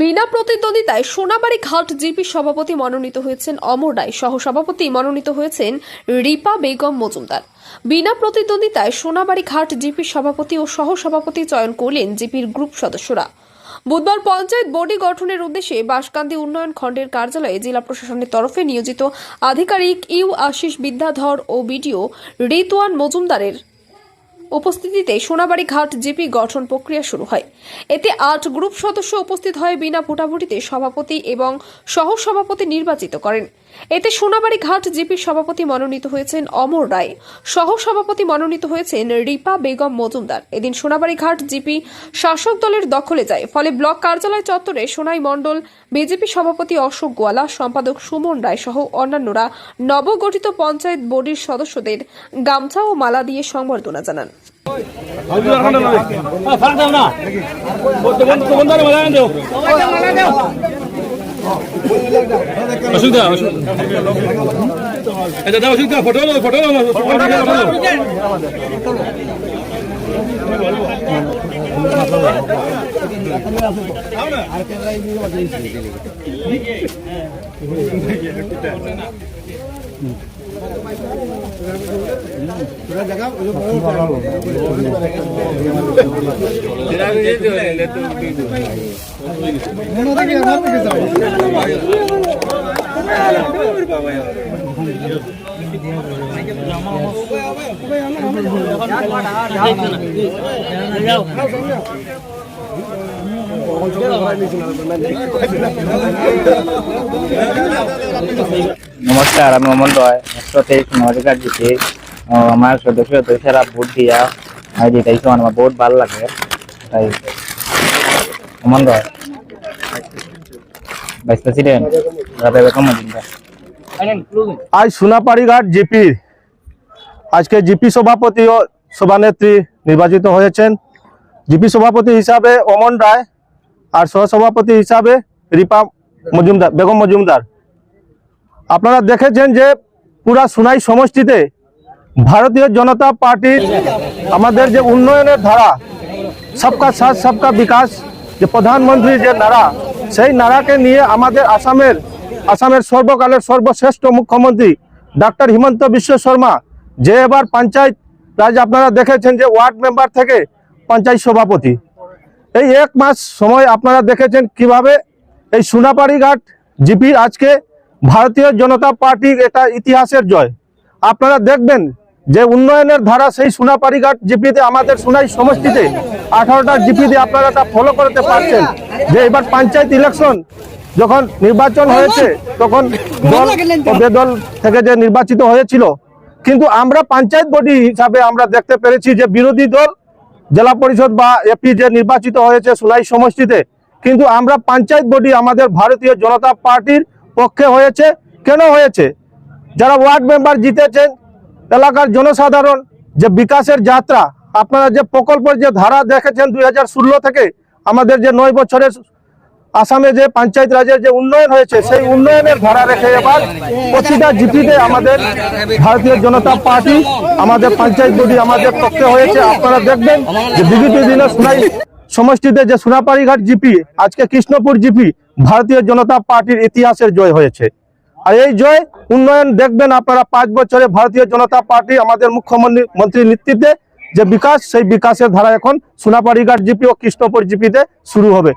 বিনা প্রতিদ্বন্দ্বিতায় সোনাবাড়ি ঘাট জিপি সভাপতি মনোনীত হয়েছেন অমর রায়। সহ সভাপতি মনোনীত হয়েছেন রিপা বেগম মজুমদার। বিনা প্রতিদ্বন্দ্বিতায় সোনাবাড়ি ঘাট জিপি সভাপতি ও সহ সভাপতি চয়ন করলেন জিপির গ্রুপ সদস্যরা। বুধবার পঞ্চায়েত বডি গঠনের উদ্দেশ্যে বাসকান্দি উন্নয়ন খণ্ডের কার্যালয়ে জেলা প্রশাসনের তরফে নিয়োজিত আধিকারিক ইউ আশিস বিদ্যাধর ও বিডিও রিতুয়ান মজুমদারের উপস্থিতিতে সোনাবাড়ি ঘাট জিপি গঠন প্রক্রিয়া শুরু হয়। এতে আট গ্রুপ সদস্য উপস্থিত হয়ে বিনা ভোটাভুটিতে সভাপতি এবং সহ সভাপতি নির্বাচিত করেন। এতে সোনাবাড়ি ঘাট জিপির সভাপতি মনোনীত হয়েছেন অমর রায়। সহ সভাপতি মনোনীত হয়েছেন রিপা বেগম মজুমদার। এদিন সোনাবাড়ি ঘাট জিপি শাসক দলের দখলে যায়। ফলে ব্লক কার্যালয় চত্বরে সোনাই মণ্ডল, বিজেপি সভাপতি অশোক গোয়ালা, সম্পাদক সুমন রায় সহ অন্যান্যরা নবগঠিত পঞ্চায়েত বোর্ডের সদস্যদের গামছা ও মালা দিয়ে সংবর্ধনা জানান। অসুবিধা অসুবিধা অসুবিধা ফটো ফটো নাও নমস্কার আমি অমল রয় একশো তেইশ জিতে ও আমার সদস্য সদস্যরা ভোট দিয়া আমি জিতাইছো আমার বহুত ভালো লাগে, তাই। অমল রয় ভাইস প্রেসিডেন্ট রাধা বেগম আজ সোনাপাড়িঘাট জিপি। আজকে জিপি সভাপতি ও সভানেত্রী নির্বাচিত হয়েছেন। জিপি সভাপতি হিসাবে অমন রায় আর সহসভাপতি হিসাবে রিপা মজুমদার, বেগম মজুমদার। আপনারা দেখেছেন যে পুরা সোনাই সমষ্টিতে ভারতীয় জনতা পার্টির আমাদের যে উন্নয়নের ধারা, সবকা সাথ, সবকা বিকাশ, যে প্রধানমন্ত্রী যে নারা, সেই নারাকে নিয়ে আমাদের আসামের আসামের সর্বকালের সর্বশ্রেষ্ঠ মুখ্যমন্ত্রী ডক্টর হিমন্ত বিশ্ব শর্মা, যে এবার পঞ্চায়েত রাজ আপনারা দেখেছেন যে ওয়ার্ড মেম্বার থেকে পঞ্চায়েত সভাপতি। এই এক মাস সময় আপনারা দেখেছেন কীভাবে এই সোনাপাড়ি ঘাট জিপির আজকে ভারতীয় জনতা পার্টির এটা ইতিহাসের জয়। আপনারা দেখবেন যে উন্নয়নের ধারা সেই সোনাপারিঘাট জিপিতে, আমাদের সোনাই সমষ্টিতে আঠারোটা জিপিতে আপনারা তা ফলো করতে পারছেন। যে এবার পঞ্চায়েত ইলেকশন যখন নির্বাচন হয়েছে, তখন দল ও বেদল থেকে যে নির্বাচিত হয়েছিল। কিন্তু আমরা পঞ্চায়েত বডি হিসাবে আমরা দেখতে পেরেছি যে বিরোধী দল, জেলা পরিষদ বা এপি যে নির্বাচিত হয়েছে সোনাই সমষ্টিতে, কিন্তু আমরা পঞ্চায়েত বডি আমাদের ভারতীয় জনতা পার্টির পক্ষে হয়েছে। কেন হয়েছে? যারা ওয়ার্ড মেম্বার জিতেছেন এলাকার জনসাধারণ যে বিকাশের যাত্রা, আপনারা যে প্রকল্পের যে ধারা দেখেছেন দু হাজার ষোলো থেকে, আমাদের যে নয় বছরের আসামে যে পঞ্চায়েত রাজের যে উন্নয়ন হয়েছে, সেই উন্নয়নের ধারা রেখে এবার প্রতিটা জিপিতে আমাদের ভারতীয় জনতা পার্টি, আমাদের পঞ্চায়েত বডি আমাদের পক্ষে হয়েছে। আপনারা দেখবেন যে বিগত দিনে সোনাই সমষ্টিতে যে সোনাপাড়ি ঘাট জিপি, আজকে কৃষ্ণপুর জিপি, ভারতীয় জনতা পার্টির ইতিহাসের জয় হয়েছে। আর এই জয় উন্নয়ন দেখবেন আপনারা পাঁচ বছরে ভারতীয় জনতা পার্টি, আমাদের মুখ্যমন্ত্রী, মন্ত্রীর নেতৃত্বে যে বিকাশ, সেই বিকাশের ধারা এখন সোনাপাড়িঘাট জিপি ও কৃষ্ণপুর জিপিতে শুরু হবে।